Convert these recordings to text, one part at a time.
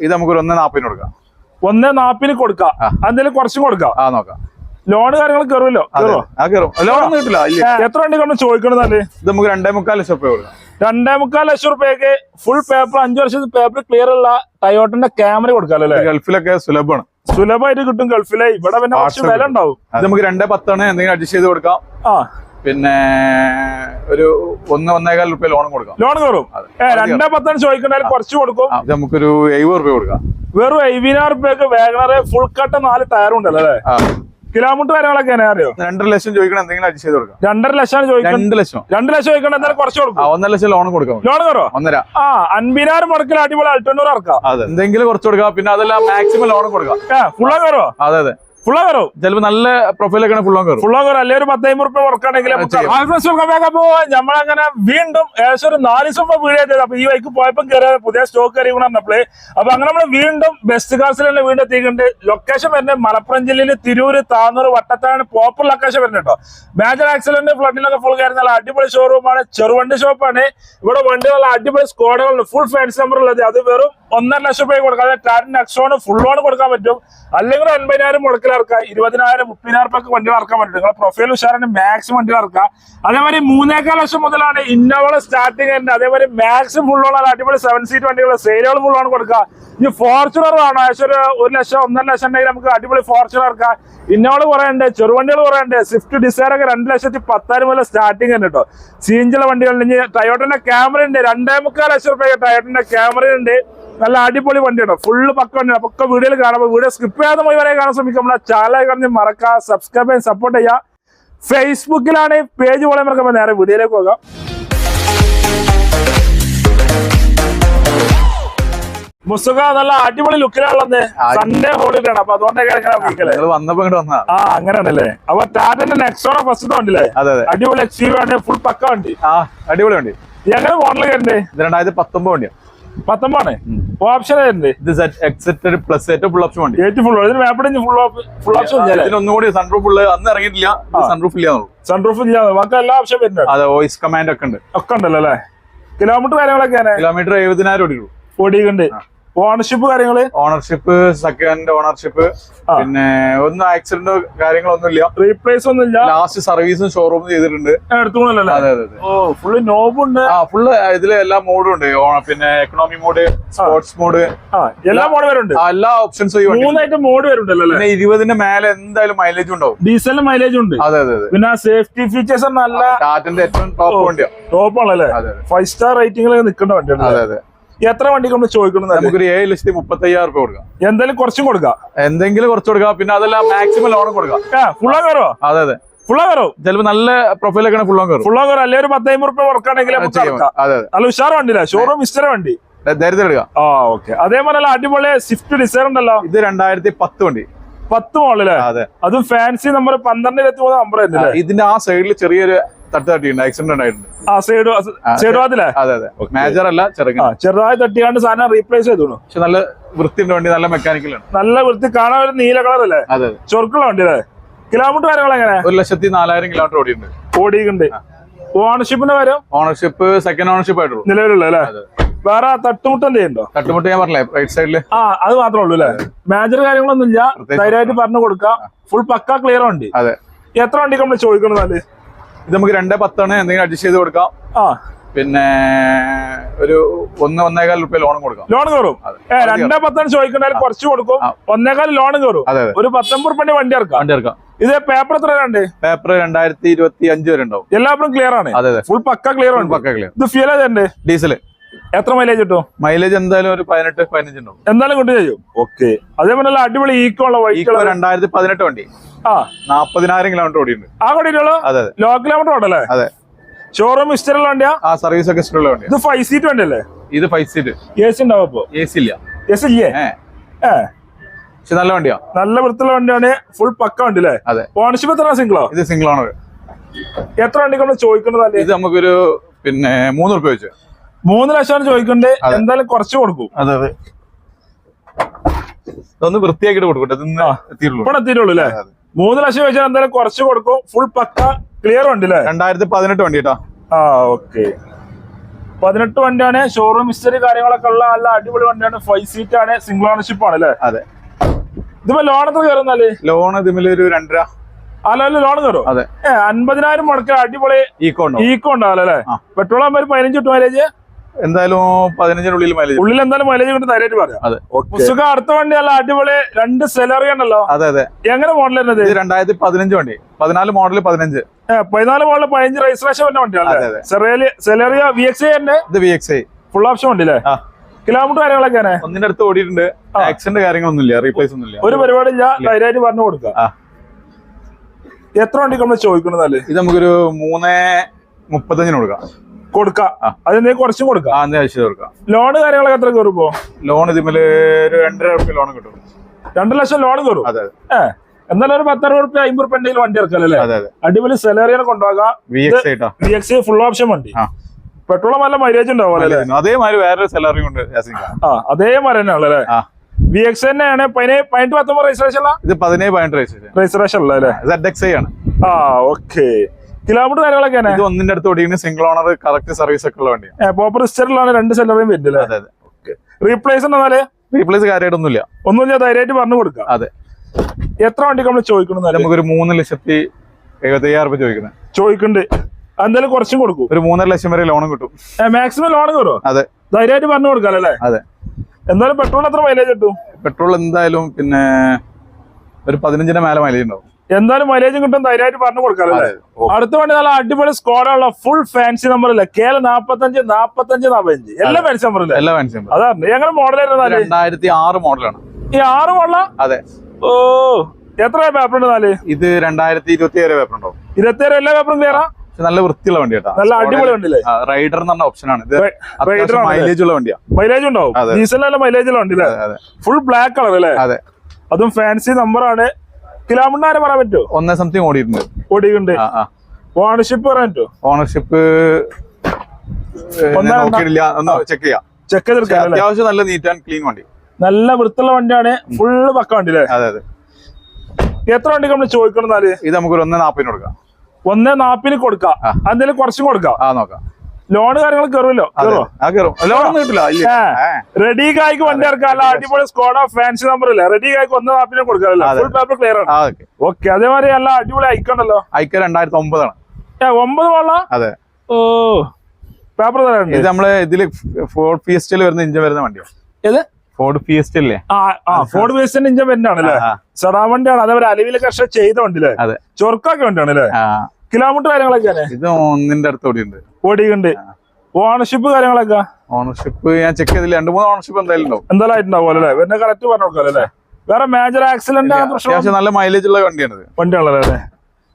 ഇത് നമുക്കൊരു ഒന്ന് നാപ്പിന് കൊടുക്കാം. ഒന്ന് നാപ്പിന് കൊടുക്കാം. എന്തെങ്കിലും കുറച്ചും കൊടുക്കാം. ആ നോക്കാം. ലോൺ കാര്യങ്ങൾ കയറുമല്ലോ? ലോൺ കയറുമോ ആ കയറും. ലോണൊന്നും കിട്ടില്ല. എത്ര വണ്ടി കൊണ്ട് ചോദിക്കണമെന്നല്ലേ ഇത് നമുക്ക് രണ്ടേ മുക്കാൽ ലക്ഷം രൂപ കൊടുക്കാം. രണ്ടേ മുക്കാൽ ലക്ഷം റുപ്യക്ക് ഫുൾ പേപ്പർ അഞ്ചു വർഷത്തെ പേപ്പർ ക്ലിയർ ഉള്ള ടയോട്ടന്റെ ക്യാമറ കൊടുക്കാമല്ലോ ഗൾഫിലൊക്കെ സുലഭമാണ്. സുലഭമായിട്ട് കിട്ടും ഗൾഫിലെ. ഇവിടെ പിന്നെ കുറച്ച് വില ഉണ്ടാവും. നമുക്ക് രണ്ടേ പത്താണ് എന്തെങ്കിലും അഡ്ജസ്റ്റ് ചെയ്ത് കൊടുക്കാം. ആ. പിന്നെ ഒരു ഒന്ന് ഒന്നേകാൽ റുപ്യ ലോൺ കൊടുക്കാം. ലോൺ കയറും. രണ്ടേ പത്താണ് ചോദിക്കുന്നതിൽ കുറച്ച് കൊടുക്കും. നമുക്കൊരു എഴുപത് റുപ്യ കൊടുക്കാം. വെറും എഴുപതിനായിരം റുപ്യക്ക് വേഗനറെ ഫുൾ കട്ട നാല് ടയറും ഉണ്ടല്ലോ അല്ലേ? കിലോമീറ്റർ കാര്യങ്ങളൊക്കെ എങ്ങനെ അറിയോ? രണ്ടര ലക്ഷം ചോദിക്കണം എന്തെങ്കിലും അഡ്ജസ്റ്റ് ചെയ്ത് കൊടുക്കാം. രണ്ടര ലക്ഷമാണ് ചോദിക്കുന്നത് രണ്ട് ലക്ഷം. രണ്ട് ലക്ഷം ചോദിക്കണം എന്തായാലും കുറച്ച് കൊടുക്കും. ഒന്നര ലക്ഷം ലോൺ കൊടുക്കാം. ലോൺ കയറോ? ഒന്നര. ആ അൻപതിനായിരം മുടക്കിൽ അടിപൊളി അൾട്ടണ്ണൂർ ഇറക്കാം. എന്തെങ്കിലും കുറച്ച് കൊടുക്കാം പിന്നെ അതെല്ലാം മാക്സിമം ലോൺ കൊടുക്കാം. ഫുള്ളോ കയറോ? അതെ അതെ. ഫുള്ളോ കയറോ ചിലപ്പോ നല്ല പ്രൊഫൈലൊക്കെ ഫുള്ളോ കയറും ഫുള്ളോ കയറും അല്ലെ ഒരു പത്തൈമ്പത് റുപ്യ വർക്കാണെങ്കിൽ. നമ്മളങ്ങനെ വീണ്ടും ഏകദേശം ഒരു നാല് ദിവസം വീഡിയോ ചെയ്തത്. അപ്പൊ ഈ വൈക്ക് പോയപ്പോൾ കയറിയ പുതിയ സ്റ്റോക്ക് കയറി പറഞ്ഞപ്പോഴേ അപ്പൊ അങ്ങനെ നമ്മൾ വീണ്ടും ബെസ്റ്റ് കാർസിൽ തന്നെ വീണ്ടും എത്തിയിട്ടുണ്ട്. ലൊക്കേഷൻ വരുന്നത് മലപ്പുറം ജില്ലയിൽ തിരൂര് താന്നൂർ വട്ടത്താണ് പോപ്പർ ലൊക്കേഷൻ വരുന്നത് കേട്ടോ. മേജർ ആക്സിഡന്റ് ഫ്ലഡിലൊക്കെ ഫുൾ കയറി നല്ല അടിപൊളി ഷോറൂമാണ് ചെറുവണ്ടി ഷോപ്പാണ് ഇവിടെ വണ്ടികളുള്ള അടിപൊളി സ്കോഡുകളുണ്ട് ഫുൾ ഫാൻസ് നമ്പർ ഉള്ളത്. അത് വെറും ഒന്നര ലക്ഷം രൂപ കൊടുക്കാം. അതായത് ടാറ്റൻ എക്സോണ് ഫുൾ ലോൺ കൊടുക്കാൻ പറ്റും. അല്ലെങ്കിൽ അൻപതിനായിരം മുടക്കിൽ ഇറക്കാം ഇരുപതിനായിരം മുപ്പതിനായിരം വണ്ടികൾ ഇറക്കാൻ പറ്റും നിങ്ങളെ പ്രൊഫൈൽ ഉഷാറിന് മാക്സിമം വണ്ടികൾ ഇറക്കുക അതേമാതിരി മൂന്നേക്കാൽ ലക്ഷം മുതലാണ് ഇന്നോവയുടെ സ്റ്റാർട്ടിംഗ് ഉണ്ട് അതേമാതിരി മാക്സിമം ലോൺ അടിപൊളി സെവൻ സീറ്റ് വണ്ടികൾ സെയിലുകൾ ഫുള്ളാണ് കൊടുക്കുക. ഇനി ഫോർച്യൂണർ വേണോ. ഏകദേശം ഒരു ഒരു ലക്ഷം ഒന്നര ലക്ഷം ഉണ്ടെങ്കിൽ നമുക്ക് അടിപൊളി ഫോർച്യൂണർ ഇറക്കാം. ഇന്നോൾ കുറയുണ്ട് ചെറുവണ്ടികൾ കുറയുണ്ട് സ്വിഫ്റ്റ് ഡിസൈർ ഒക്കെ രണ്ട് ലക്ഷത്തി പത്തായിരം മുതൽ സ്റ്റാർട്ടിംഗ് ഉണ്ട് കേട്ടോ. സീഞ്ചിലെ വണ്ടികളുണ്ട് ഇനി ടയോട്ടന്റെ ക്യാമറ ഉണ്ട്. രണ്ടേ മുക്കാൽ ലക്ഷം റുപ്യ ടയോട്ടിന്റെ ക്യാമറ ഉണ്ട്. നല്ല അടിപൊളി വണ്ടിയുണ്ടോ ഫുള്ള് പക്ക വണ്ടിയാണ്. പക്ക വീഡിയോയിൽ കാണുമ്പോൾ വീഡിയോ സ്കിപ്പ് ചെയ്യാതെ പോയി വരെ കാണാൻ ശ്രമിക്കും. നമ്മളെ ചാനൽ കുറഞ്ഞ് മറക്കുക സബ്സ്ക്രൈബ് ചെയ്യാൻ സപ്പോർട്ട് ചെയ്യുക ഫേസ്ബുക്കിലാണ് പേജ് പോലെ മറക്കുമ്പോൾ നേരെ വീഡിയോയിലേക്ക് പോകാം. മുസുഖ നല്ല അടിപൊളി ലുക്കിലാണുള്ളത് സൺഡേ ഹോളിഡേ ആണ് അപ്പൊ അതുകൊണ്ടൊക്കെ വന്നപ്പോ ഇങ്ങോട്ട് വന്നാ. ആ അങ്ങനെയാണല്ലേ? അപ്പൊ ടാറ്റന്റെ നെക്സോണ ഫസ്റ്റ് വണ്ടില്ലേ അടിപൊളി എക്സ് ആണ്. ഫുൾ പക്ക വണ്ടി. ആ അടിപൊളി വണ്ടി. എങ്ങനെ മോഡൽ കണ്ടേ? രണ്ടായിരത്തി പത്തൊമ്പത് വണ്ടിയാണ് പത്തൊമ്പതാണ്. ഓപ്ഷൻ ആയിരുന്നേ ഇത് എക്സെറ്റ് പ്ലസ് ഏറ്റവും ഫുൾ ഓപ്ഷൻ വണ്ടി. ഏറ്റവും ഫുൾ ഇതിന് മാപ്പിടിഞ്ഞ് ഫുൾ ഫുൾ ഓപ്ഷൻ ഇല്ലേ ഇതിനൊന്നും കൂടി സൺറൂഫ് ഉള്ള അന്ന് ഇറങ്ങിയിട്ടില്ല. സൺറൂഫ് ഇല്ല സൺറൂഫ് ഇല്ല ബാക്കി എല്ലാ ഓപ്ഷൻ വരുന്നുണ്ട്. അതെ വോയിസ് കമാൻഡ് ഒക്കെ ഉണ്ട്. ഒക്കെ ഉണ്ടല്ലോ അല്ലേ? കിലോമീറ്റർ കാര്യങ്ങളൊക്കെ കിലോമീറ്റർ എഴുപതിനായിരം ഓടിക്കുള്ളൂ ഓടിയുണ്ട് ഓണർഷിപ്പ് കാര്യങ്ങൾ? ഓണർഷിപ്പ് സെക്കൻഡ് ഓണർഷിപ്പ് പിന്നെ ഒന്നും ആക്സിഡന്റ് കാര്യങ്ങളൊന്നും ഇല്ല റീപ്ലേസ് ഒന്നും ഇല്ല ലാസ്റ്റ് സർവീസും ഷോറൂം ചെയ്തിട്ടുണ്ട്. അതെ അതെ ഓ ഫുള്ള് നോബുണ്ട് ആ ഫുള്ള് ഇതിൽ എല്ലാ മോഡും ഉണ്ട്. പിന്നെ എക്കണോമി മോഡ് സ്പോർട്സ് മോഡ് എല്ലാ മോഡ് വരുന്നുണ്ട് എല്ലാ ഓപ്ഷൻസും മൂന്നായിട്ട് മോഡ് വരുന്നുണ്ടല്ലോ പിന്നെ ഇരുപതിന്റെ മേലെ എന്തായാലും മൈലേജ് ഉണ്ടാവും. ഡീസലിന് മൈലേജ് ഉണ്ട്. അതെ അതെ പിന്നെ സേഫ്റ്റി ഫീച്ചേഴ്സ് നല്ല ടാറ്റന്റെ ഏറ്റവും ടോപ്പ് വണ്ടിയാണ് ടോപ്പ് ആണല്ലേ? ഫൈവ് സ്റ്റാർ റേറ്റിംഗിൽ നിൽക്കേണ്ട വണ്ടിയാണ് അതെ അതെ. എത്ര വണ്ടി നമ്മൾ ചോദിക്കണം നമുക്കൊരു ഏഴ് ലക്ഷത്തി മുപ്പത്തി അയ്യായിരം രൂപ കൊടുക്കാം. എന്തായാലും കുറച്ചും കൊടുക്കാം. എന്തെങ്കിലും കുറച്ച് കൊടുക്കാം. പിന്നെ അതെല്ലാം മാക്സിമം ലോൺ കൊടുക്കാം. ഫുള്ളാ കയറോ അതെ അതെ. ഫുള്ളാ കയറോ ചിലപ്പോ നല്ല പ്രൊഫൈലൊക്കെ ഫുള്ളും കയറും. ഫുള്ളാ കയറും. അല്ലെങ്കിൽ ഒരു പത്തൈമ്പത് റുപ്യ വർക്കാണെങ്കിൽ നല്ല ഉഷാർ വണ്ടിയില്ല? ഷോറൂം മിസ്റ്റർ വണ്ടി. ആ ഓക്കെ അതേപോലെ അടിപൊളി സ്വിഫ്റ്റ് ഡിസൈർ ഉണ്ടല്ലോ. ഇത് രണ്ടായിരത്തി പത്ത് വണ്ടി. പത്ത് മോളല്ലേ അതെ. അതും ഫാൻസി നമ്പർ പന്ത്രണ്ട് ഇരുപത്തി മൂന്ന് നമ്പർ ഇതിന്റെ ആ സൈഡിൽ ചെറിയൊരു തട്ട് തട്ടിയിട്ടുണ്ട് ആക്സിഡന്റ് ഉണ്ടായിട്ടുണ്ട്. ആ സൈഡ് സൈഡ് വാതിലെ അതെ അതെ. മേജർ അല്ല ചെറുങ്ങ ചെറുതായി തട്ടിയാണ്ട് സാധനം റീപ്ലേസ് ചെയ്തു പക്ഷെ നല്ല വൃത്തിന്റെ വണ്ടി നല്ല മെക്കാനിക്കലാണ് നല്ല വൃത്തി കാണാൻ ഒരു നീല കളർ അല്ലേ? അതെ ചൊറുക്കുള്ള വണ്ടി അല്ലേ? കിലോമീറ്റർ കാര്യങ്ങൾ എങ്ങനെ? ഒരു ലക്ഷത്തി നാലായിരം കിലോമീറ്റർ ഓടിയിട്ടുണ്ട്. ഓടിയിട്ടുണ്ട്. ഓണർഷിപ്പിന്റെ കാര്യം? ഓണർഷിപ്പ് സെക്കൻഡ് ഓണർഷിപ്പ് ആയിട്ടുള്ളൂ. നിലവിലുള്ള അല്ലേ. വേറെ തട്ടുമുട്ടം എന്തെയുണ്ടോ തട്ടുമുട്ട് ഞാൻ പറഞ്ഞേ റൈറ്റ് സൈഡിൽ ആ അത് മാത്രമേ ഉള്ളൂ അല്ലേ? മേജർ കാര്യങ്ങളൊന്നും ഇല്ല ധൈര്യമായിട്ട് പറഞ്ഞു കൊടുക്കാം. ഫുൾ പക്ക ക്ലിയർ വണ്ടി. അതെ. എത്ര വണ്ടി നമ്മൾ ചോദിക്കണത് ഇത് നമുക്ക് രണ്ടേ പത്താണ് എന്തെങ്കിലും അഡ്ജസ്റ്റ് ചെയ്ത് കൊടുക്കാം. ആ. പിന്നെ ഒരു ഒന്ന് ഒന്നേകാൽ റുപ്യ ലോണും കൊടുക്കാം. ലോൺ കയറും രണ്ടേ പത്താണ് ചോദിക്കണ്ടാലും കുറച്ച് കൊടുക്കും. ഒന്നേകാൽ ലോൺ കയറും ഒരു പത്തൊമ്പത് റുപ്യന്റെ വണ്ടി ഇറക്കാം. വണ്ടി ഇറക്കാം. ഇത് പേപ്പർ എത്ര രണ്ട്? പേപ്പർ രണ്ടായിരത്തി ഇരുപത്തി അഞ്ച് വരെ ഉണ്ടാവും. എല്ലാവരും ക്ലിയർ ആണ്. അതെ ഫുൾ പക്ക ക്ലിയർ ആണ് പക്ക ക്ലിയർ ഇത് ഫീൽ ഏതാണ്ട് ഡീസൽ എത്ര മൈലേജ് കിട്ടും? മൈലേജ് എന്തായാലും ഒരു പതിനെട്ട് പതിനഞ്ച് ഉണ്ടാവും. എന്തായാലും കിട്ടും ചെയ്യും. ഓക്കെ. അതേപോലെ നല്ല അടിപൊളി ഈക്കോ ഉള്ള ഈക്കോ രണ്ടായിരത്തി പതിനെട്ട് വണ്ടി. ആ. നാപ്പതിനായിരം കിലോമീറ്റർ ഓടിയുണ്ട് ആ കൂടിയിട്ടുള്ള അതെ ലോ കിലോമീറ്റർ ഓടല്ലേ അതെ. ഷോറൂം ഇഷ്ടമുള്ള വണ്ടിയാ? ആ സർവീസ് ഒക്കെ ഇഷ്ടമുള്ള വണ്ടി ഇത് ഫൈവ് സീറ്റ് വണ്ടി അല്ലേ ഇത് ഫൈവ് സീറ്റ് എ സി ഉണ്ടാവും അപ്പൊ എ സി ഇല്ല. എ സി ഇല്ലേ? ഏ. ഏ. പക്ഷെ നല്ല വണ്ടിയാ. നല്ല വൃത്തിയുള്ള വണ്ടിയാണ്. ഫുൾ പക്ക വണ്ടി അല്ലേ അതെ ഓണർഷിപ്പ് എത്ര സിംഗിളോ ഇത് സിംഗിൾ ഓണർ എത്ര വണ്ടി നമ്മൾ ചോദിക്കുന്നത്? അല്ലേ ഇത് നമുക്കൊരു പിന്നെ മൂന്ന് റുപ്യ വെച്ച്. മൂന്ന് ലക്ഷമാണ് ചോദിക്കണ്ടേ? എന്തായാലും കുറച്ച് കൊടുക്കും. അതെ അതെ. ഇതൊന്ന് വൃത്തിയാക്കിട്ട് കൊടുക്കട്ടെ ഇതൊന്ന് എത്തിയിട്ടുള്ളൂ. അല്ലേ. മൂന്ന് ലക്ഷം ചോദിച്ചാൽ എന്തായാലും കുറച്ച് കൊടുക്കും. ഫുൾ പക്ക ക്ലിയർ വണ്ടി അല്ലേ? രണ്ടായിരത്തി പതിനെട്ട് വണ്ടി കേട്ടോ. ആ ഓക്കെ പതിനെട്ട് വണ്ടിയാണ്. ഷോറൂം ഹിസ്റ്ററി കാര്യങ്ങളൊക്കെ ഉള്ള നല്ല അടിപൊളി വണ്ടിയാണ്. ഫൈവ് സീറ്റ് ആണ്. സിംഗിൾ ഓണർഷിപ്പ് ആണ് അല്ലേ? അതെ. ഇതിപ്പോ ലോൺ എത്ര കയറുന്നാൽ ലോൺ ഇതിമിൽ ഒരു രണ്ടര. അല്ല ലോൺ കയറും. അതെ. അൻപതിനായിരം മുടക്ക അടിപൊളി ഈക്കോ ഈക്കോ ഉണ്ടാവില്ല അല്ലേ? പെട്രോൾ ആകുമ്പോൾ പതിനഞ്ച് കിട്ടും മൈലേജ് എന്തായാലും പതിനഞ്ചിനുള്ളിൽ മൈലേജ് ഉള്ളിൽ എന്തായാലും മൈലേജ് കൊണ്ട് ധൈര്യമായിട്ട് പറയാം. അതെ അടുത്ത വണ്ടി അല്ല അടിപൊളി രണ്ട് സെലറി ഉണ്ടല്ലോ. അതെ അതെ. എങ്ങനെ മോഡൽ ഇത് രണ്ടായിരത്തി പതിനഞ്ച് വണ്ടി. പതിനാല് മോഡൽ പതിനഞ്ച്. പതിനാല് മോഡൽ പതിനഞ്ച് രജിസ്ട്രേഷൻ വരുന്ന വണ്ടിയാണ് സെലറിയ വി എക്സ് ഇത് V X I full option വണ്ടി അല്ലേ? കിലോമീറ്റർ കാര്യങ്ങളൊക്കെ ഒന്നിന്റെ അടുത്ത് ഓടിയിട്ടുണ്ട്. ആക്സിഡന്റ് കാര്യങ്ങളൊന്നുമില്ല റീപ്ലേസ് ഒന്നുമില്ല. ഒരു പരിപാടി പരിപാടിയില്ല ധൈര്യമായിട്ട് പറഞ്ഞു കൊടുക്കുക. ആ. എത്ര വണ്ടി നമ്മൾ ചോദിക്കണമെന്നാൽ ഇത് നമുക്കൊരു മൂന്ന് മുപ്പത്തഞ്ചിന് കൊടുക്കാം. കൊടുക്കാം. അതെന്തെങ്കിലും കുറച്ചും കൊടുക്കാം. ആ കൊടുക്കാം. ലോൺ കാര്യങ്ങളൊക്കെ എത്ര കയറുമ്പോ ലോൺ ഇതിമേൽ ഒരു രണ്ടര റുപ്യ ലോൺ കിട്ടും. രണ്ടു ലക്ഷം ലോൺ കയറും? അതെ എന്നാലും ഒരു പത്തറുപത് റുപ്യ അമ്പത് റുപ്യ എന്തെങ്കിലും വണ്ടി ഇറക്കല്ലേ അടിപൊളി സെലറിയാണ് കൊണ്ടുപോകാം. വി എക്സ് ഐട്ടാ ഫുൾ ഓപ്ഷൻ വണ്ടി. പെട്രോളും പെട്രോൾ നല്ല മൈലേജ് ഉണ്ടാവും അതേമാതിരി വേറൊരു സാലറി ഉണ്ട് യാസിൻക. ആ അതേ മരം തന്നെയാണ് അല്ലേ വി എക്സ് തന്നെയാണ്. പതിനെട്ട് പത്തൊമ്പത് രജിസ്ട്രേഷൻ ഇത് പതിനേഴ് പതിനെട്ട് രജിസ്ട്രേഷൻ രജിസ്ട്രേഷൻ അല്ലേ? ആണ്. ആ ഓക്കെ കിലോമീറ്റർ കാര്യങ്ങളൊക്കെയാണ് ഇത് ഒന്നിന്റെ അടുത്ത് ഓടിക്കുന്ന സിംഗിൾ ഓണർ കറക്റ്റ് സർവീസ് ഒക്കെ ഉള്ള വണ്ടിയാണ്. പോപ്പർ ഹിസ്റ്ററിലാണ് രണ്ട് സെല്ലറേയും വരുന്നത് അതെ അതെ. റീപ്ലേസ് എന്നാൽ? റീപ്ലേസ് കാര്യമായിട്ടൊന്നുമില്ല ഒന്നും ഒന്നുമില്ല ധൈര്യമായിട്ട് പറഞ്ഞു കൊടുക്കാം. അതെ. എത്ര വണ്ടി നമ്മൾ ചോദിക്കണം നമുക്കൊരു മൂന്ന് ലക്ഷത്തി എഴുപത്തി അയ്യായിരം രൂപ ചോദിക്കുന്നത് ചോദിക്കുന്നുണ്ട് എന്തായാലും കുറച്ചും കൊടുക്കും. ഒരു മൂന്നര ലക്ഷം വരെ ലോണും കിട്ടും. മാക്സിമം ലോൺ കയറും അതെ. ധൈര്യമായിട്ട് പറഞ്ഞു കൊടുക്കാം അല്ലേ? അതെ. എന്തായാലും പെട്രോൾ എത്ര മൈലേജ് കിട്ടും? പെട്രോൾ എന്തായാലും പിന്നെ ഒരു പതിനഞ്ചിന്റെ മേലെ മൈലേജ് ഉണ്ടാവും. എന്തായാലും മൈലേജും കിട്ടും ധൈര്യമായിട്ട് പറഞ്ഞു കൊടുക്കാം അല്ലേ? അടുത്ത വണ്ടി നല്ല അടിപൊളി സ്കോഡുള്ള ഫുൾ ഫാൻസി നമ്പർ അല്ലേ കെ എൽ നാപ്പത്തഞ്ച് നാപ്പത്തഞ്ച് നാപ്പത്തഞ്ച്. എല്ലാ ഫാൻസി നമ്പർ അല്ലേ എല്ലാ ഫാൻസി അതാണ് എങ്ങനെ മോഡൽ ആയിരുന്നാൽ രണ്ടായിരത്തി ആറ് മോഡലാണ് ഈ ആറ് മോഡല അതെ. ഓ എത്ര പേപ്പർ ഉണ്ട് നാല്? ഇത് രണ്ടായിരത്തി ഇരുപത്തി ഏഴ് പേപ്പർ ഉണ്ടോ ഇരുപത്തി ഏഴ് എല്ലാ പേപ്പറും ക്ലിയറാ നല്ല വൃത്തിയുള്ള വണ്ടി കേട്ടോ. നല്ല അടിപൊളി വണ്ടി റൈഡർ എന്ന് പറഞ്ഞ ഓപ്ഷൻ ആണ്. ഇത്? മൈലേജ് ഉള്ള വണ്ടിയാ. മൈലേജ് ഉണ്ടാവും. ഡീസൽ ഡീസലിനല്ല മൈലേജ് ഉള്ള അതെ ഫുൾ ബ്ലാക്ക് കളർ അല്ലേ? അതെ. അതും ഫാൻസി നമ്പറാണ് കിലോമീറ്റർ ആരെ പറയാൻ പറ്റുമോ ഒന്നേ സംതിങ് ഓടിയിട്ടുണ്ട്. ഓടിയിട്ടുണ്ട്. ഓണർഷിപ്പ് പറയാൻ പറ്റുമോ ഓണർഷിപ്പ് ഒന്നേ നോക്കിയിട്ടില്ല. ഒന്ന് ചെക്ക് ചെയ്യാം. ചെക്ക് ചെയ്തെടുക്കാം അത്യാവശ്യം നല്ല നീറ്റ് ആൻഡ് ക്ലീൻ വണ്ടി. നല്ല വൃത്തിയുള്ള വണ്ടിയാണ്. ഫുള്ള് പക്ക വണ്ടി അല്ലേ അതെ അതെ. എത്ര വണ്ടിക്ക് നമ്മൾ ചോദിക്കണം എന്നാൽ? ഇത് നമുക്ക് ഒന്നേ നാപ്പിന് കൊടുക്കാം. ഒന്നേ നാപ്പിന് കൊടുക്കാം. എന്തെങ്കിലും കുറച്ചും കൊടുക്കാം. ആ നോക്കാം. കാര്യങ്ങൾ കയറുമല്ലോ ലോൺ ആ കയറും ലോണൊന്നും കിട്ടില്ല. ഇല്ല റെഡി കായ്ക്ക് വണ്ടി ഇറക്കാം അടിപൊളി അടിപൊളി ഓഫ് ഫാൻസി നമ്പർ ഇല്ല? റെഡി കായ്ക്ക് ഒന്ന് ആപ്പിനെ കൊടുക്കാമല്ലോ. ഫുൾ പേപ്പർ ക്ലിയർ ആണ്. ഓക്കെ അതേമാതിരി അല്ല അടിപൊളി ഐക്കണ്ടല്ലോ ഐക്ക രണ്ടായിരത്തി ഒമ്പതാണ് ഒമ്പത് വള്ള അതെ. ഓ പേപ്പർ ഇത് നമ്മൾ ഇതിൽ ഫോർഡ് ഫിയസ്റ്റിൽ വരുന്ന ഇഞ്ചൻ വരുന്ന വണ്ടിയോ. ഏത്? ഫോർഡ് ഫിയസ്റ്റ് അല്ലേ? ആ ഫോർഡ് ഫിയസ്റ്റിന്റെ ഇഞ്ചൻ വരുന്നതാണല്ലേ സെഡാ വണ്ടിയാണ്. അതേപോലെ അലവിലെ കർഷക ചെയ്ത വണ്ടി അല്ലേ അതെ കിലോമീറ്റർ കാര്യങ്ങളൊക്കെ ഇത് ഒന്നിന്റെ അടുത്ത് ഓടിയുണ്ട് ഓടിയുണ്ട് ഓണർഷിപ്പ് കാര്യങ്ങളൊക്കെ? ഓണർഷിപ്പ് ഞാൻ ചെക്ക് ചെയ്തില്ല. രണ്ട് മൂന്ന് ഓണർഷിപ്പ് എന്തായാലും ഉണ്ടാവും. എന്തായാലും ആയിട്ടുണ്ടാവും അല്ലേ? പിന്നെ കറക്റ്റ് പറഞ്ഞു കൊടുക്കാം അല്ലേ? വേറെ മേജർ ആക്സിഡന്റ് പ്രശ്നം? അത്യാവശ്യം നല്ല മൈലേജ് ഉള്ള വണ്ടിയാണ് വണ്ടിയാണല്ലോ അല്ലേ?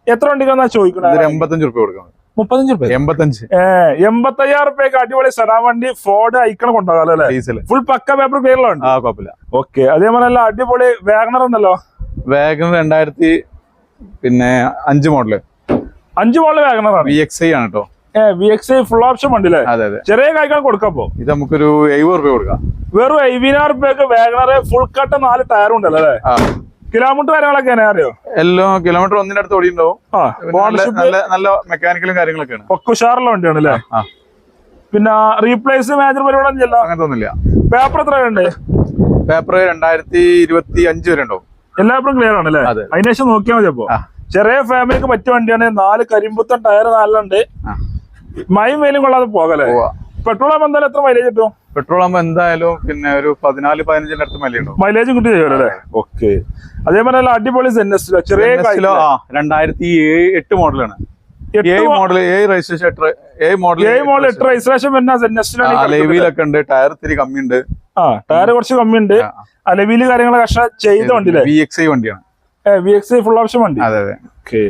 എത്ര വണ്ടിക്ക് എന്നാ ചോദിക്കണേ? എൺപത്തഞ്ച് റുപ്യ കൊടുക്കണം. മുപ്പത്തഞ്ച് റുപ്യ എൺപത്തഞ്ച്. ഏഹ് എൺപത്തയ്യായിരം റുപ്യക്ക് അടിപൊളി സെഡാ വണ്ടി ഫോർഡ് ഐക്കൺ കൊണ്ടുപോകാം അല്ലേ? ഡീസൽ ഫുൾ പക്ക പേപ്പർ ക്ലിയറിലുള്ള വണ്ടി ആ കുഴപ്പമില്ല. ഓക്കെ അതേപോലെ അല്ല അടിപൊളി വാഗണർ ഉണ്ടല്ലോ? വാഗൺ രണ്ടായിരത്തി പിന്നെ അഞ്ച് മോഡൽ അഞ്ച് മോളിലെ വാഗണർ ആണ് വി എക്സ് ഐ ആണ് കേട്ടോ ഏഹ് V X I full option അതെ ചെറിയ കായ്ക്കാൻ കൊടുക്കപ്പോ ഇത് നമുക്കൊരു എഴുപത് റുപ്യ കൊടുക്കാം. വെറും എഴുപതിനായിരം റുപ്യക്ക് വാഗണറെ ഫുൾ കട്ട് നാല് ടയർ ഉണ്ടല്ലോ അല്ലേ? കിലോമീറ്റർ കാര്യങ്ങളൊക്കെ അറിയോ? എല്ലാം കിലോമീറ്റർ ഒന്നിന്റെ അടുത്ത് ഓടിയുണ്ടാവും ആ. നല്ല നല്ല മെക്കാനിക്കലും കാര്യങ്ങളൊക്കെയാണ്. ഒക്കെ ഉഷാറുള്ള വണ്ടിയാണ് അല്ലേ പിന്നെ റീപ്ലേസ് മേജർ പരിപാടി അങ്ങനത്തെ ഒന്നുമില്ല. പേപ്പർ എത്ര ഉണ്ട് പേപ്പർ രണ്ടായിരത്തി ഇരുപത്തി അഞ്ച് വരെ ഉണ്ടാവും. എല്ലാവരും ക്ലിയർ ആണ് അല്ലേ അതെ. നോക്കിയാൽ മതി അപ്പോ. ചെറിയ ഫാമിലിക്ക് പറ്റിയ വണ്ടിയാണ്. നാല് കരിമ്പുത്തൻ ടയർ നാലുണ്ട് മൈം വേലും വെയിലും കൊള്ളാതെ പോകല്ലേ? പെട്രോൾ ആകുമ്പോൾ എന്തായാലും എത്ര മൈലേജ് കിട്ടും? പെട്രോൾ ആകുമ്പോൾ എന്തായാലും പിന്നെ ഒരു പതിനാല് പതിനഞ്ചിന്റെ അടുത്ത് മൈലേജ് മൈലേജും കിട്ടി ചെയ്യുമല്ലോ ഓക്കെ അതേപോലെ അടിപൊളി സെന്നസ്റ്റിലോ ചെറിയ രണ്ടായിരത്തി എട്ട് മോഡലാണ് അലവിയിലൊക്കെ ഉണ്ട്. ടയർ ഇത്തിരി കമ്മിയുണ്ട്. ആ ടയർ കുറച്ച് കമ്മിയുണ്ട്. അലവിയിൽ കാര്യങ്ങളൊക്കെ ചെയ്ത വണ്ടി വി എക്സ് ഐ വണ്ടിയാണ്. വി എക്സ് ഫുൾ ഓപ്ഷൻ വണ്ടി? അതെ അതെ. ഓക്കെ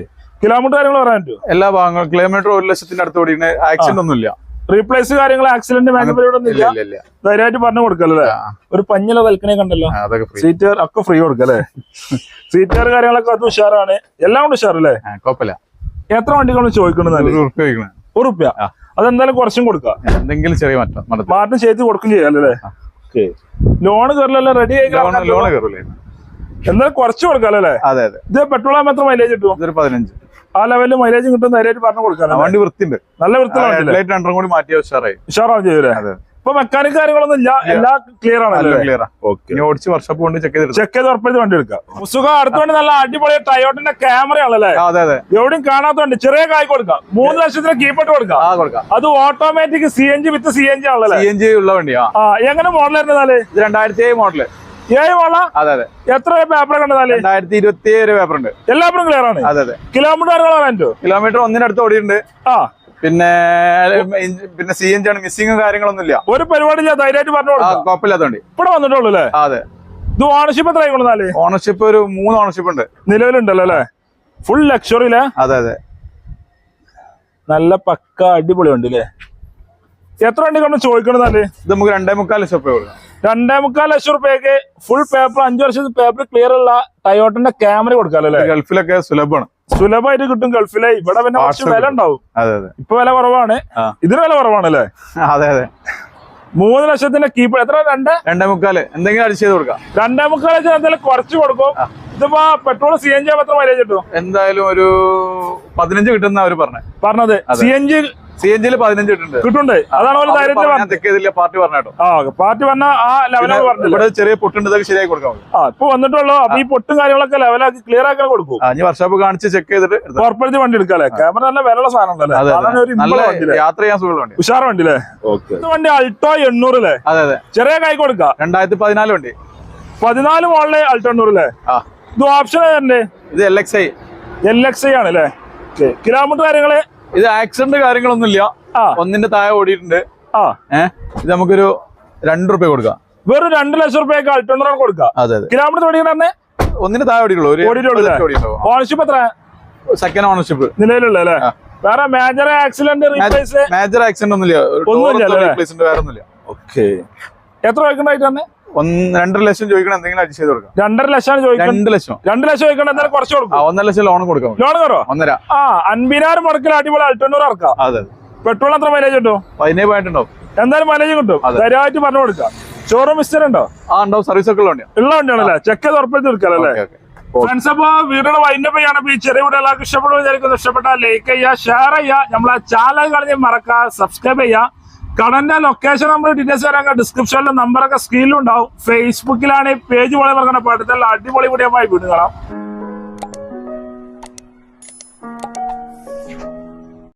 കിലോമീറ്റർ കാര്യങ്ങൾ പറയാൻ പറ്റുമോ എല്ലാ ഭാഗങ്ങളും കിലോമീറ്റർ ഒരു ലക്ഷത്തിന്റെ അടുത്ത് ഓടിയാണ് ആക്സിഡന്റ് ഒന്നും ഇല്ല റീപ്ലേസ് കാര്യങ്ങൾ ആക്സിഡന്റ് മാനുവൽ ധൈര്യമായിട്ട് പറഞ്ഞു കൊടുക്കല്ലേ ഒരു പഞ്ഞില തൽക്കണേ കണ്ടല്ലോ. സീറ്റർ ഒക്കെ ഫ്രീ കൊടുക്കല്ലേ സീറ്റർ കാര്യങ്ങളൊക്കെ അത് ഉഷാറാണ്. എല്ലാം കൊണ്ട് ഉഷാറല്ലേ? കുഴപ്പമില്ല എത്ര വണ്ടികൾ ചോദിക്കുന്നത് ഉറുപ്പ്യ. അതെന്തായാലും കുറച്ചും കൊടുക്കാം. എന്തെങ്കിലും ചെറിയ മാറ്റം മാറ്റം ചെയ്ത് കൊടുക്കും ചെയ്യാല്ലേ ഓക്കെ ലോണ് കയറില്ലല്ലോ റെഡി ആയി ലോൺ ലോൺ കയറൂലേ കുറച്ചു കൊടുക്കാല്ലേ അതെ അതെ. ഇത് പെട്രോൾ മാത്രം മൈലേജ് കിട്ടും? ഇതൊരു പതിനഞ്ച്. ആ ലെവലിൽ മൈലേജ് കിട്ടും ധൈര്യമായിട്ട് പറഞ്ഞു കൊടുക്കാം വണ്ടി വൃത്തിയുണ്ട്. നല്ല രണ്ടും കൂടി മാറ്റിയ ഉഷാറായി. ഉഷാറാവും ചെയ്യൂലേ? അതെ. ഇപ്പൊ മെക്കാനിക് കാര്യങ്ങളൊന്നും ഇല്ല. എല്ലാ ക്ലിയർ ആണ് ഓക്കെ ഇനി ഓടിച്ച് വർഷപ്പ് കൊണ്ട് ചെക്ക് ചെയ്ത് ചെക്ക് ചെയ്ത് ഉറപ്പിച്ച് വണ്ടി എടുക്കാം. മുസുഖ അടുത്ത വണ്ടി നല്ല അടിപൊളി ടയോട്ടിന്റെ ക്യാമറ ആണല്ലേ? അതെ അതെ. എവിടെയും കാണാത്തോണ്ട് ചെറിയ കായ് കൊടുക്കാം. മൂന്ന് ലക്ഷത്തിന് കീപ്പട്ട് കൊടുക്കാം. അത് automatic C N G with C N G ആണല്ലേ? സി എൻ ജി ഉള്ള വണ്ടിയാ. എങ്ങനെ മോഡൽ വരുന്നതാൽ ഇത് രണ്ടായിരത്തി ഏഴ് മോഡൽ ഏഴ് അതെ അതെ. എത്ര പേപ്പർ കണ്ടതാൽ? രണ്ടായിരത്തി ഇരുപത്തി ഏഴ് പേപ്പർ ഉണ്ട് ക്ലിയർ ആണ്? അതെ അതെ. കിലോമീറ്റർ കിലോമീറ്റർ ഒന്നിനടുത്ത് ഓടിയുണ്ട് ആ. പിന്നെ പിന്നെ സി എൻ ജി ആണ്. മിസ്സിങ്ങും കാര്യങ്ങളൊന്നും ഇല്ല ഒരു പരിപാടി ഇല്ല ധൈര്യമായിട്ട് പറഞ്ഞു ആ കൊടുക്കാം. കുഴപ്പമില്ലാത്ത വണ്ടി ഇവിടെ വന്നിട്ടുള്ളൂ അല്ലേ? അതെ. ഇത് ഓണർഷിപ്പ് എത്ര ആയിക്കൊള്ളുന്നാൽ ഓണർഷിപ്പ് ഒരു മൂന്ന് ഓണർഷിപ്പ് ഉണ്ട്. നിലവിലുണ്ടല്ലോ അല്ലേ? ഫുൾ ലക്ഷറിയിലെ അതെ അതെ. നല്ല പക്ക അടിപൊളി ഉണ്ട് അല്ലേ എത്ര വണ്ടി കൊണ്ട് ചോദിക്കണെന്നാൽ ഇത് നമുക്ക് രണ്ടേ മുക്കാൽ ലക്ഷം രൂപ കൊടുക്കാം രണ്ടേ മുക്കാൽ ലക്ഷം റുപ്യക്ക് ഫുൾ പേപ്പർ അഞ്ചു വർഷത്തെ പേപ്പർ ക്ലിയർ ഉള്ള ടയോട്ടിന്റെ ക്യാമറ കൊടുക്കാല്ലേ ഗൾഫിലൊക്കെ സുലഭമാണ്. സുലഭമായിട്ട് കിട്ടും ഗൾഫിലെ. ഇവിടെ പിന്നെ കുറച്ച് വില ഉണ്ടാവും. ഇപ്പൊ വില കുറവാണ്. ഇതിന് വില കുറവാണല്ലേ? അതെ അതെ. മൂന്ന് ലക്ഷത്തിന്റെ കീപ്പ് എത്ര? രണ്ട്? രണ്ടേ മുക്കാൽ. എന്തെങ്കിലും അടിച്ച് ചെയ്ത് കൊടുക്കാം. രണ്ടേ മുക്കാൽ ലക്ഷം എന്തായാലും കുറച്ച് കൊടുക്കും. ഇതിപ്പോ പെട്രോൾ സി എൻ ജി എത്ര മൈലേജ് കിട്ടും? എന്തായാലും ഒരു പതിനഞ്ച് കിട്ടുന്ന അവർ പറഞ്ഞത്. പറഞ്ഞത്. C N G C N ജിയിൽ പതിനഞ്ച് കിട്ടുന്നുണ്ട് കിട്ടുന്നുണ്ട് അതാണ് പറഞ്ഞത്. ചെയ്തില്ല പാർട്ടി പറഞ്ഞോ ആ പാർട്ടി പറഞ്ഞ ആ ലെവലാണ് പറഞ്ഞില്ല ഇവിടെ ചെറിയ പൊട്ടുണ്ട് ഇതൊക്കെ ശരിയാക്കി കൊടുക്കാം ആ ഇപ്പൊ വന്നിട്ടുള്ളൂ. അപ്പൊ ഈ പൊട്ടും കാര്യങ്ങളൊക്കെ ലെവലാക്കി ക്ലിയർ ആക്കാൻ കൊടുക്കും. ഇനി വർഷോപ്പ് കാണിച്ച് ചെക്ക് ചെയ്തിട്ട്. കോർപ്പറേറ്റ് വണ്ടി എടുക്കാല്ലേ? ക്യാമറ നല്ല വിലയുള്ള സാധനം യാത്ര ചെയ്യാൻ സുഖമുള്ള വണ്ടി. ഉഷാർ വണ്ടിയില്ലേ ഇത് വണ്ടി അൾട്ടോ എണ്ണൂറില്ലേ അതെ അതെ. ചെറിയ കൈ കൊടുക്കാം. രണ്ടായിരത്തി പതിനാല് വണ്ടി. പതിനാല് മോളിലെ അൾട്ടോ എണ്ണൂറില്ലേ ആ. ഇത് ഓപ്ഷൻ ഇത് L X I L X I ആണ് അല്ലേ കിലോമീറ്റർ കാര്യങ്ങൾ ഇത് ആക്സിഡന്റ് കാര്യങ്ങളൊന്നും ഇല്ല ഒന്നിന്റെ താഴെ ഓടിയിട്ടുണ്ട്. ആ. ഏഹ് ഇത് നമുക്കൊരു രണ്ടു റുപ്യ കൊടുക്കാം. വെറും രണ്ട് ലക്ഷം റുപ്യക്ക് അൾട്ടോ എണ്ണൂറാണ് കൊടുക്കാം. അതെ അതെ. കിലോമീറ്റർ ഓടിക്കണേ ഒന്നിന് താഴെ ഓടിയിട്ടുള്ളൂ? ഓണർഷിപ്പ് എത്ര സെക്കൻഡ് ഓണർഷിപ്പ് നിലവിലുള്ള അല്ലേ? വേറെ മേജർ ആക്സിഡന്റ് മേജർ ആക്സിഡന്റ് ഒന്നുമില്ല. ഒന്നുമില്ല വേറെ ഒന്നുമില്ല ഓക്കെ എത്ര ഒന്ന് രണ്ടര ലക്ഷം ചോദിക്കണം എന്തെങ്കിലും അഡ്ജസ്റ്റ് ചെയ്ത് കൊടുക്കാം. രണ്ടര ലക്ഷമാണ് ചോദിക്കുന്നത് രണ്ട് ലക്ഷം. രണ്ട് ലക്ഷം ചോദിക്കണം എന്തായാലും കുറച്ച് കൊടുക്കാം. ഒന്നര ലക്ഷം ലോൺ കൊടുക്കാം. ലോൺ കയറോ ഒന്നര. ആ അൻപതിനായിരം മുടക്കിൽ അടിപൊളി അൾട്ടണ്ണൂറ് ഇറക്കാം. അതെ പെട്രോൾ എത്ര മൈലേജ് ഉണ്ടോ? പതിനേഴ് പോയിട്ടുണ്ടോ എന്തായാലും മൈലേജ് കിട്ടും. ധൈര്യമായിട്ട് പറഞ്ഞു കൊടുക്കാം ഷോറൂം മിസ്റ്റർ ഉണ്ടോ? ആ ഉണ്ടാവും. സർവീസ് ഒക്കെ ഉള്ള വണ്ടിയാണ് ഉള്ള വണ്ടിയാണല്ലേ? ചെക്ക് ഉറപ്പിച്ച് എടുക്കാല്ലേ ഫ്രണ്ട്സ് അപ്പൊ വീഡിയോയുടെ വൈൻഡപ്പ് ചെയ്യാണ്. ഈ ചെറിയ വീട് എല്ലാവർക്കും ഇഷ്ടപ്പെടുമെന്ന് വിചാരിക്കുന്നു. ഇഷ്ടപ്പെട്ടാൽ ലൈക്ക് ചെയ്യുക ഷെയർ ചെയ്യുക. നമ്മളെ ചാനൽ കളഞ്ഞ് മറക്കുക സബ്സ്ക്രൈബ് ചെയ്യുക. കടന്റെ ലൊക്കേഷൻ നമ്മൾ ഡീറ്റെയിൽസ് വരാൻ ഡിസ്ക്രിപ്ഷനിലെ നമ്പറൊക്കെ സ്ക്രീനിലും ഉണ്ടാവും. ഫേസ്ബുക്കിലാണ് പേജ് പോലെ പറഞ്ഞ പാട്ടത്തിൽ അടിപൊളി വീഡിയോ കാണാം.